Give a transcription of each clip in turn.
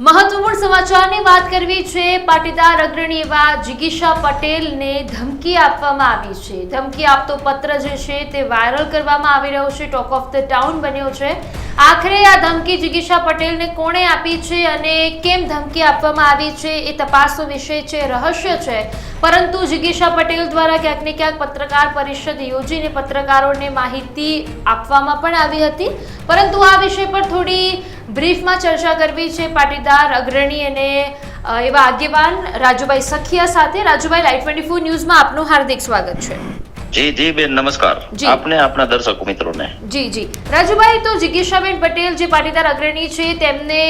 મહત્વપૂર્ણ સમાચારની વાત કરવી છે, પાટીદાર અગ્રણી એવા જિગીશા પટેલને ધમકી આપવામાં આવી છે. ધમકી આપતો પત્ર જે છે તે વાયરલ કરવામાં આવી રહ્યો છે ટોક ઓફ ધ ટાઉન બન્યો છે. આખરે આ ધમકી જિગીશા પટેલને કોણે આપી છે અને કેમ ધમકી આપવામાં આવી છે એ તપાસનો વિષય છે, રહસ્ય છે. પરંતુ જિગીશા પટેલ દ્વારા ક્યાંક ને ક્યાંક પત્રકાર પરિષદ યોજીને પત્રકારોને માહિતી આપવામાં પણ આવી હતી. પરંતુ આ વિષય પર થોડી બ્રીફમાં ચર્ચા કરવી છે, પાટીદાર અગ્રણી અને એવા આગેવાન રાજુભાઈ સખિયા સાથે. રાજુભાઈ લાઈવ ટ્વેન્ટી ફોર ન્યૂઝમાં આપનું હાર્દિક સ્વાગત છે. જી જી બેન નમસ્કાર. આપને આપના દર્શક મિત્રોને. જી જી. રાજુભાઈ તો જિગીશાબેન પટેલ જે પાટીદાર અગ્રણી છે તેમને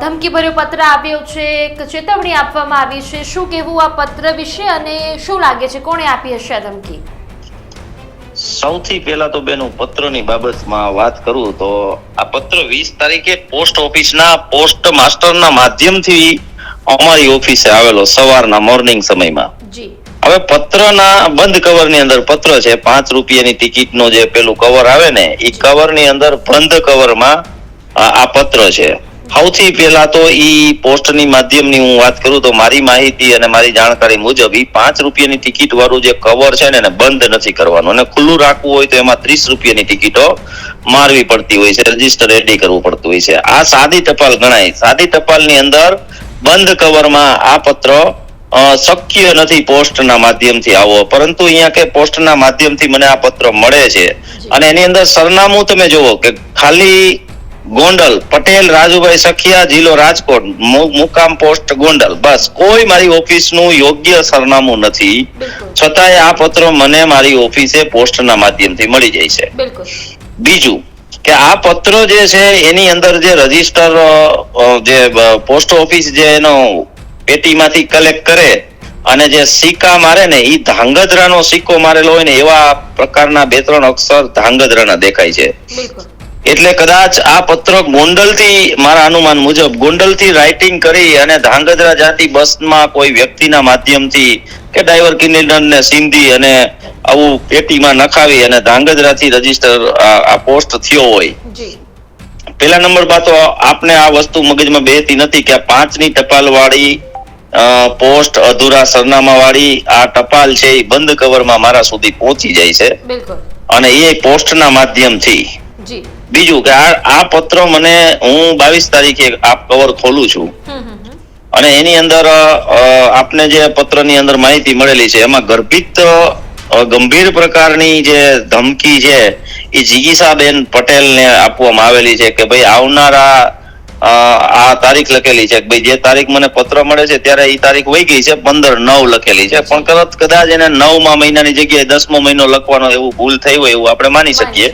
ધમકીભર્યો પત્ર આપ્યો છે એક ચેતવણી આપવામાં આવી છે. શું કહેવું આ પત્ર વિશે અને શું લાગે છે? કોણે આપી હશે આ ધમકી? સૌથી પહેલા તો બેન હું પત્રની બાબતમાં વાત કરું તો આ પત્ર વીસ તારીખે પોસ્ટ ઓફિસના પોસ્ટ માસ્ટરના માધ્યમથી અમારી ઓફિસે આવેલો સવારના મોર્નિંગ સમયમાં. જી. હવે પત્રના બંધ કવરની અંદર પત્ર છે પાંચ રૂપિયાની ટિકિટનો જે પેલું કવર આવે ને એ કવરની અંદર બંધ કવરમાં આ પત્ર છે. સૌથી પહેલા તો ઈ પોસ્ટની માધ્યમની હું વાત કરું તો મારી માહિતી અને મારી જાણકારી મુજબ ઈ પાંચ રૂપિયાની ટિકિટ વાળું જે કવર છે ને એને બંધ નથી કરવાનું. અને ખુલ્લું રાખવું હોય તો એમાં ત્રીસ રૂપિયાની ટિકિટો મારવી પડતી હોય છે રજિસ્ટર રેડી કરવું પડતું હોય છે. આ સાદી ટપાલ ગણાય. સાદી ટપાલની અંદર બંધ કવરમાં આ પત્ર શક્ય નથી પોસ્ટના માધ્યમથી આવો. પરંતુ અહીંયા કે પોસ્ટના માધ્યમથી મને આ પત્ર મળે છે. અને એની અંદર સરનામું તમે જુઓ કે ખાલી ગોંડલ પટેલ રાજુભાઈ સખિયા જિલ્લો રાજકોટ મુકામ પોસ્ટ ગોંડલ. બસ કોઈ મારી ઓફિસનું યોગ્ય સરનામું નથી. છતાંય આ પત્ર મને મારી ઓફિસે પોસ્ટના માધ્યમથી મળી જાય છે. બીજું કે આ પત્ર જે છે એની અંદર જે રજિસ્ટર જે પોસ્ટ ઓફિસ જે એનો પેટીમાંથી કલેક્ટ કરે અને જે સિક્કા મારે ને એ ધાંગધ્રાનો સિક્કો મારેલો હોય ને એવા પ્રકારના બે ત્રણ અક્ષર ધાંગધ્રાના દેખાય છે. એટલે કદાચ આ પત્ર ગોંડલથી મારા અનુમાન મુજબ ગોંડલથી રાઇટિંગ કરી અને ધાંગધ્રા જાતિ બસમાં કોઈ વ્યક્તિના માધ્યમથી કે ડ્રાઈવર કિન્નર ને સિંધી અને આવું પેટીમાં નખાવી અને ધાંગધ્રાથી રજિસ્ટર આ પોસ્ટ થયો હોય. પેલા નંબરમાં તો આપને આ વસ્તુ મગજમાં બેહતી નથી કે આ પાંચની ટપાલ વાળી પોસ્ટ અધૂરા સરનામા વાળી આ ટપાલ છે એ બંધ કવરમાં મારા સુધી પહોંચી જાય છે. અને એ પોસ્ટના માધ્યમથી. જી. બીજું કે આ પત્ર મને હું બાવીસ તારીખે આ કવર ખોલું છું. અને એની અંદર આપને જે પત્રની અંદર માહિતી મળેલી છે એમાં ગર્ભિત ગંભીર પ્રકારની જે ધમકી છે એ જીગીસાબેન પટેલને આપવામાં આવેલી છે કે ભાઈ આવનારા આ તારીખ લખેલી છે કે ભાઈ જે તારીખ મને પત્ર મળે છે ત્યારે એ તારીખ વહી ગઈ છે પંદર નવ લખેલી છે. પણ કદાચ કદાચ એને નવમા મહિનાની જગ્યાએ દસમો મહિનો લખવાનો એવું ભૂલ થઈ હોય એવું આપણે માની શકીએ.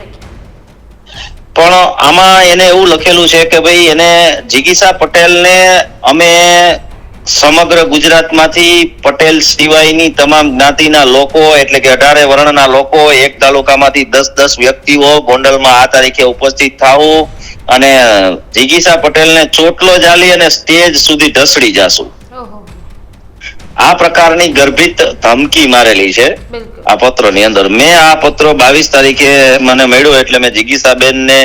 પણ આમાં એને એવું લખેલું છે કે ભાઈ એને જિગીસા પટેલને અમે સમગ્ર ગુજરાતમાંથી પટેલ સિવાયની તમામ જ્ઞાતિના લોકો એટલે કે અઢારે વર્ણના લોકો એક તાલુકામાંથી દસ દસ વ્યક્તિઓ ગોંડલમાં આ તારીખે ઉપસ્થિત થાવું અને જિગીસા પટેલને ચોટલો જાલી અને સ્ટેજ સુધી ઢસડી જાશું. આ પ્રકારની ગર્ભિત ધમકી મારેલી છે. બિલકુલ. આ પત્રની અંદર. મેં આ પત્ર બાવીસ તારીખે મને મળ્યો એટલે મેં જિગીસાબેનને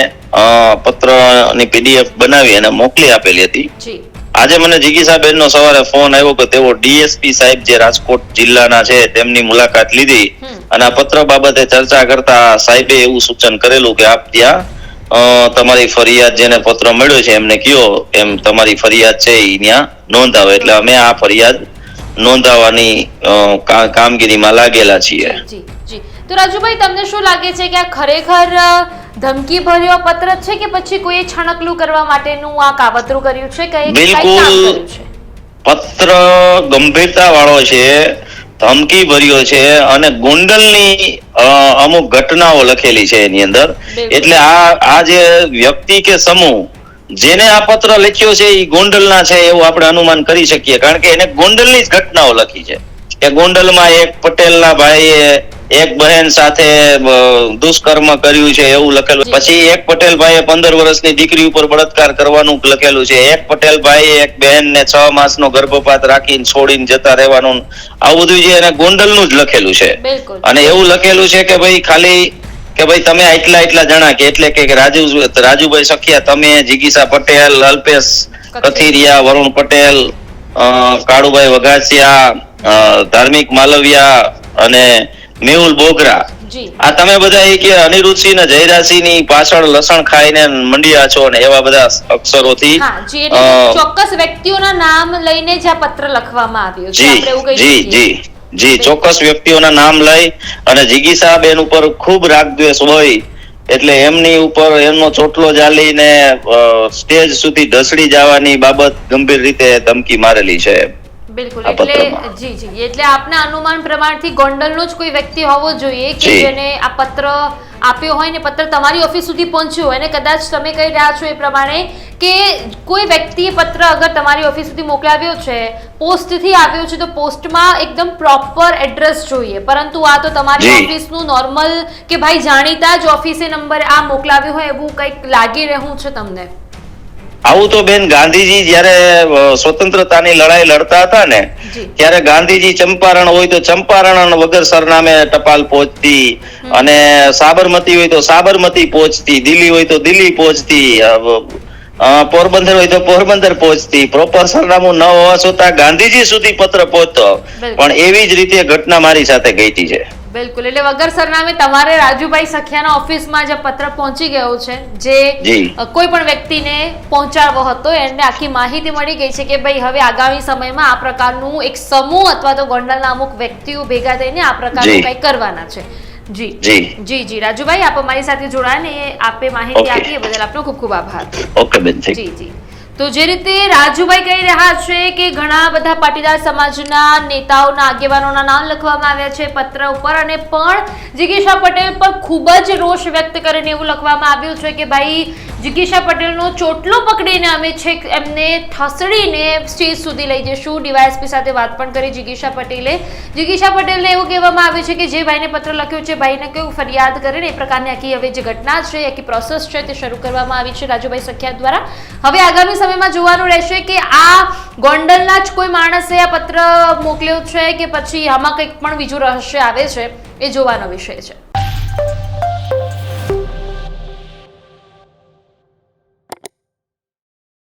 પત્રની પીડીએફ બનાવી અને મોકલી આપેલી હતી. આજે મને જિગીસાબેનનો સવારે ફોન આવ્યો કે તેઓ ડીએસપી સાહેબ જે રાજકોટ જિલ્લાના છે તેમની મુલાકાત લીધી. અને આ પત્ર બાબતે ચર્ચા કરતા સાહેબે એવું સૂચન કરેલું કે આપ ત્યાં તમારી ફરિયાદ જેને પત્ર મળ્યો છે એમને કયો એમ તમારી ફરિયાદ છે એ ત્યાં નોંધાવે. એટલે અમે આ ફરિયાદ નોંધાવવાની કામગીરીમાં લાગેલા છીએ. તો રાજુભાઈ તમને શું લાગે છે કે આ ખરેખર ધમકી ભર્યો પત્ર છે કે પછી કોઈ છણકલું કરવા માટેનું આ કાવતરું કર્યું છે? કે બિલકુલ. પત્ર ગંભીરતા વાળો છે? ધમકી ભર્યો છે અને ગોંડલની અમુક ઘટનાઓ લખેલી છે એની અંદર. એટલે આ આ જે વ્યક્તિ કે સમૂહ જેને આ પત્ર લખ્યો છે એ ગોંડલના છે એવું આપણે અનુમાન કરી શકીએ. કારણ કે એને ગોંડલની જ ઘટનાઓ લખી છે. કે ગોંડલમાં એક પટેલના ભાઈએ એક બહેન સાથે દુષ્કર્મ કર્યું છે એવું લખેલું. પછી એક પટેલ ભાઈએ પંદર વર્ષની દીકરી ઉપર બળાત્કાર કરવાનું લખેલું છે. એક પટેલ ભાઈએ એક બહેનને છ માસનો ગર્ભપાત રાખીને છોડીને જતા રહેવાનું. આવું બધું જે એને ગોંડલનું જ લખેલું છે. અને એવું લખેલું છે કે ભાઈ ખાલી કે ભાઈ તમે આટલા એટલા જણા કે એટલે કે રાજુ રાજુભાઈ સખિયા તમે જિગીસા પટેલ અલ્પેશ કથિરિયા વરુણ પટેલ કાળુભાઈ વઘાસિયા ધાર્મિક માલવિયા અને મેહુલ બોગરા. આ તમે બધા એ કે અનિરુદ્ધસિંહ ને જયરાજસિંહની પાછળ લસણ ખાઈને મંડ્યા છો ને એવા બધા અક્ષરોથી. ચોક્કસ વ્યક્તિઓના નામ લઈને જ આ પત્ર લખવામાં આવ્યો છે. જી આપણે એવું કહી જી. જી, ચોક્કસ વ્યક્તિઓના નામ લઈ અને જીગીસા બેન ઉપર ખૂબ રાગદ્વેષ હોય એટલે એમની ઉપર એમનો ચોટલો જાલીને સ્ટેજ સુધી ઢસડી જવાની બાબત ગંભીર રીતે ધમકી મારેલી છે. બિલકુલ. એટલે જી જી. એટલે આપના અનુમાન પ્રમાણથી ગોંડલનો જ કોઈ વ્યક્તિ હોવો જોઈએ કે જેને આ પત્ર આપ્યો હોય ને પત્ર તમારી ઓફિસ સુધી પહોંચ્યો હોય. અને કદાચ તમે કહી રહ્યા છો એ પ્રમાણે કે કોઈ વ્યક્તિએ પત્ર અગર તમારી ઓફિસ સુધી મોકલાવ્યો છે પોસ્ટથી આવ્યો છે તો પોસ્ટમાં એકદમ પ્રોપર એડ્રેસ જોઈએ. પરંતુ આ તો તમારી ઓફિસનું નોર્મલ કે ભાઈ જાણીતા જ ઓફિસે નંબર આ મોકલાવ્યો હોય એવું કંઈક લાગી રહ્યું છે તમને? આવું તો બેન ગાંધીજી જયારે સ્વતંત્રતાની લડાઈ લડતા હતા ને ત્યારે ગાંધીજી ચંપારણ હોય તો ચંપારણ વગર સરનામે ટપાલ પહોંચતી અને સાબરમતી હોય તો સાબરમતી પહોંચતી દિલ્હી હોય તો દિલ્હી પહોંચતી પોરબંદર હોય તો પોરબંદર પહોંચતી. પ્રોપર સરનામું ન હોવા છતાં ગાંધીજી સુધી પત્ર પહોંચતો. પણ એવી જ રીતે ઘટના મારી સાથે ગઈ છે. બિલકુલ. એટલે વગર સરનામે તમારે રાજુભાઈ સખિયાના ઓફિસમાં જે પત્ર પહોંચી ગયો છે જે કોઈ પણ વ્યક્તિને પહોંચાડવો હતો એને આખી માહિતી મળી ગઈ છે કે ભાઈ હવે આગામી સમયમાં આ પ્રકારનું એક સમૂહ અથવા તો ગોંડલના અમુક વ્યક્તિઓ ભેગા થઈને આ પ્રકારનું કંઈ કરવાના છે. જી. જી. જી રાજુભાઈ આપ અમારી સાથે જોડાયા ને આપે માહિતી. આપી એ બદલ આપનો ખૂબ ખૂબ આભાર. ઓકે બેન જી જી. તો જે રીતે રાજુભાઈ કહી રહ્યા છે કે ઘણા બધા પાટીદાર સમાજના નેતાઓના આગેવાનોના નામ લખવામાં આવ્યા છે પત્ર ઉપર અને પણ જિગીશા પટેલ પર ખૂબ જ રોષ વ્યક્ત કરીને એવું લખવામાં આવ્યું છે કે ભાઈ જિગીશા પટેલનો ચોટલો પકડીને અમે છેક એમને થસડીને સ્ટેજ સુધી લઈ જઈશું. ડીવાયએસપી સાથે વાત પણ કરી જિગીશા પટેલે. જિગીશા પટેલને એવું કહેવામાં આવ્યું છે કે જે ભાઈને પત્ર લખ્યો છે, ભાઈને કેવું ફરિયાદ કરે ને એ પ્રકારની આખી હવે જે ઘટના છે આખી પ્રોસેસ છે તે શરૂ કરવામાં આવી છે રાજુભાઈ સખિયા દ્વારા. હવે આગામી સમયમાં જોવાનું રહેશે કે આ ગોંડલના જ કોઈ માણસે આ પત્ર મોકલ્યો છે કે પછી આમાં કંઈક પણ બીજું રહસ્ય આવે છે, એ જોવાનો વિષય છે.